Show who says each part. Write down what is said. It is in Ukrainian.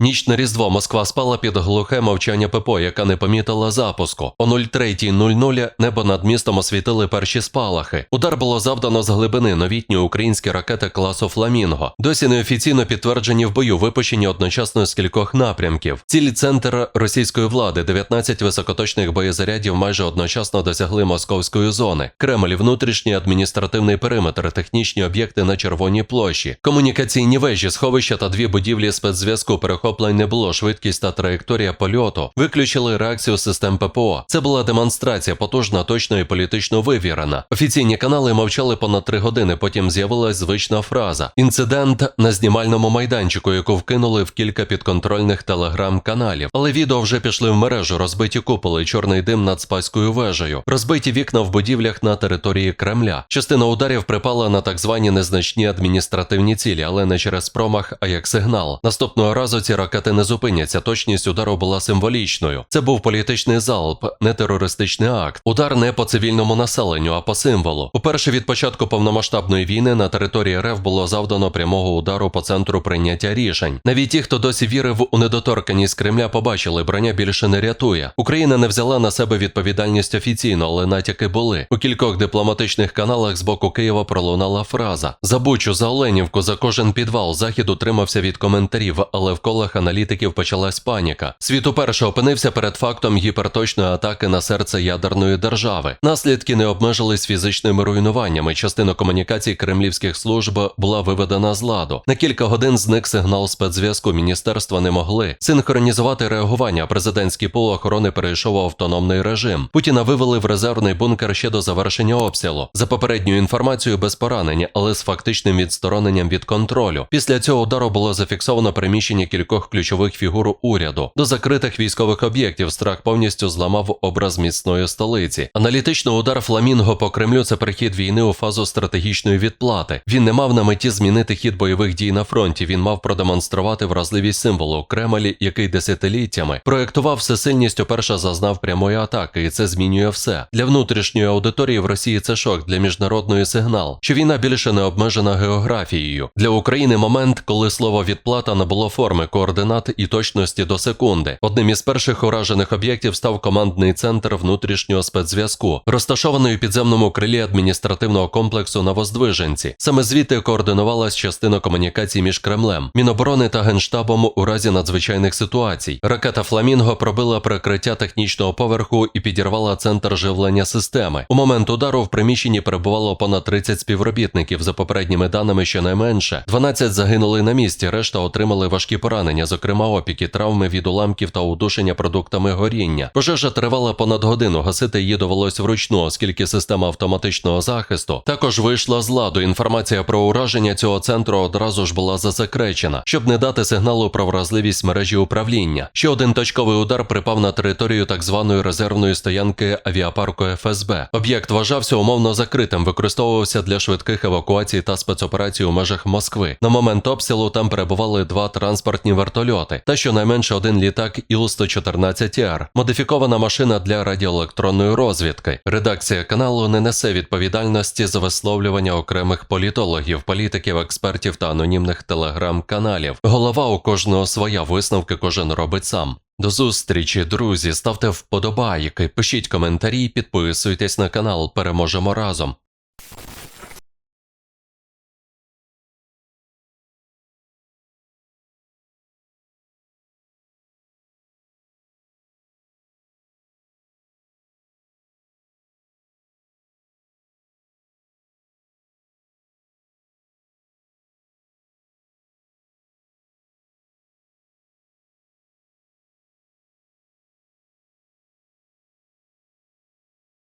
Speaker 1: Ніч на Різдво Москва спала під глухе мовчання ППО, яка не помітила запуску. О 03.00 небо над містом освітили перші спалахи. Удар було завдано з глибини новітні українські ракети класу Фламінго. Досі неофіційно підтверджені в бою, випущені одночасно з кількох напрямків. Ціль центр російської влади, 19 високоточних боєзарядів майже одночасно досягли московської зони. Кремль, внутрішній адміністративний периметр, технічні об'єкти на Червоній площі, комунікаційні вежі, сховища та дві будівлі спецзв'язку перехоплень не було. Швидкість та траєкторія польоту виключили реакцію систем ППО. Це була демонстрація, потужна, точно і політично вивірена. Офіційні канали мовчали понад три години. Потім з'явилась звична фраза: інцидент на знімальному майданчику, яку вкинули в кілька підконтрольних телеграм-каналів. Але відео вже пішли в мережу, розбиті куполи, чорний дим над спаською вежею, розбиті вікна в будівлях на території Кремля. Частина ударів припала на так звані незначні адміністративні цілі, але не через промах, а як сигнал. Наступного разу ці ракети не зупиняться. Точність удару була символічною. Це був політичний залп, не терористичний акт. Удар не по цивільному населенню, а по символу. Уперше від початку повномасштабної війни на території РФ було завдано прямого удару по центру прийняття рішень. Навіть ті, хто досі вірив у недоторканість Кремля, побачили, броня більше не рятує. Україна не взяла на себе відповідальність офіційно, але натяки були. У кількох дипломатичних каналах з боку Києва пролунала фраза: за Бучу, за Оленівку, за кожен підвал. Захід утримався від коментарів, але в колах аналітиків почалась паніка. Світ уперше опинився перед фактом гіперточної атаки на серце ядерної держави. Наслідки не обмежились фізичними руйнуваннями. Частина комунікацій кремлівських служб була виведена з ладу. На кілька годин зник сигнал спецзв'язку. Міністерства не могли синхронізувати реагування. Президентський пул охорони перейшов у автономний режим. Путіна вивели в резервний бункер ще до завершення обстрілу. За попередньою інформацією без поранення, але з фактичним відстороненням від контролю. Після цього удару було зафіксовано приміщення кількох ключових фігур уряду. До закритих військових об'єктів страх повністю зламав образ міцної столиці. Аналітичний удар Фламінго по Кремлю це прихід війни у фазу стратегічної відплати. Він не мав на меті змінити хід бойових дій на фронті. Він мав продемонструвати вразливість символу Кремль, який десятиліттями проєктував всесильність, уперше зазнав прямої атаки, і це змінює все. Для внутрішньої аудиторії в Росії це шок, для міжнародної сигнал, що війна більше не обмежена географією. Для України момент, коли слово відплата набуло форми, координат і точності до секунди. Одним із перших уражених об'єктів став командний центр внутрішнього спецзв'язку, розташований у підземному крилі адміністративного комплексу на Воздвиженці. Саме звідти координувалась частина комунікацій між Кремлем, Міноборони та Генштабом у разі надзвичайних ситуацій. Ракета Фламінго пробила прикриття технічного поверху і підірвала центр живлення системи. У момент удару в приміщенні перебувало понад 30 співробітників. За попередніми даними, щонайменше 12 загинули на місці, решта отримали важкі поранення, зокрема опіки, травми від уламків та удушення продуктами горіння. Пожежа тривала понад годину. Гасити її довелось вручну, оскільки система автоматичного захисту також вийшла з ладу. Інформація про ураження цього центру одразу ж була засекречена, щоб не дати сигналу про вразливість мережі управління. Ще один точковий удар припав на територію так званої резервної стоянки авіапарку ФСБ. Об'єкт вважався умовно закритим, використовувався для швидких евакуацій та спецоперацій у межах Москви. На момент обстрілу там перебували два транспортні вертольоти та щонайменше один літак Іл-114Р, модифікована машина для радіоелектронної розвідки. Редакція каналу не несе відповідальності за висловлювання окремих політологів, політиків, експертів та анонімних телеграм-каналів. Голова у кожного своя висновки кожен робить сам. До зустрічі, друзі. Ставте вподобайки, пишіть коментарі, підписуйтесь на канал. Переможемо разом.